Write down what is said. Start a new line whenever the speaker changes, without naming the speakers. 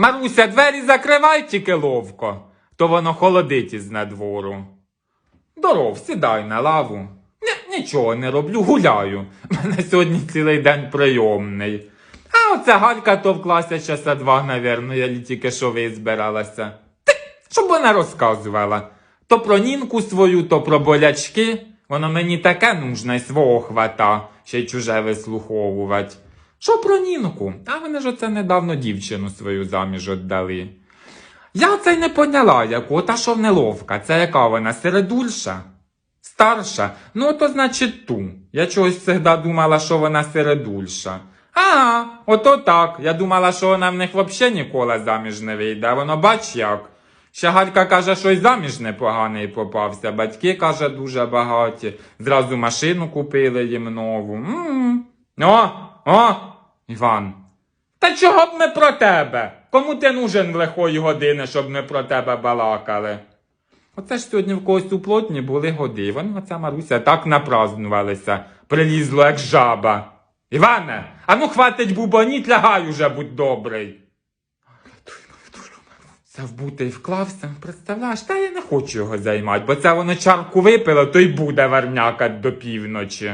Маруся, двері закривай тільки ловко, то воно холодить із надвору. Здоров, сідай на лаву. Ні, нічого не роблю, гуляю. Мене сьогодні цілий день прийомний. А оця Галька товклася часа два, навірно, я тільки що визбиралася. Ти, щоб вона розказувала. То про нінку свою, то про болячки. Воно мені таке нужне й свого хвата, ще й чуже вислуховувати. Що про нінку? А вони ж оце недавно дівчину свою заміж віддали. Я це й не поняла, яку, та що неловка. Це яка вона середульша? Старша? Ну, то значить ту. Я чогось завжди думала, що вона середульша. Ага, ото так. Я думала, що вона в них взагалі ніколи заміж не вийде. Воно бач як. Ще Галька каже, що й заміж непоганий попався. Батьки, каже, дуже багаті. Зразу машину купили їм нову. м О, о, Іван. Та чого б ми про тебе? Кому ти нужен в лихої години, щоб ми про тебе балакали? Оце ж сьогодні в когось у плотні були годи. Вони оця Маруся так напразнувалися, прилізло, як жаба. Іване, а ну хватить бубоніть, лягай уже, будь добрий. Це вбутий вклався, представляєш, та я не хочу його займати, бо це воно чарку випило, то й буде вернякать до півночі.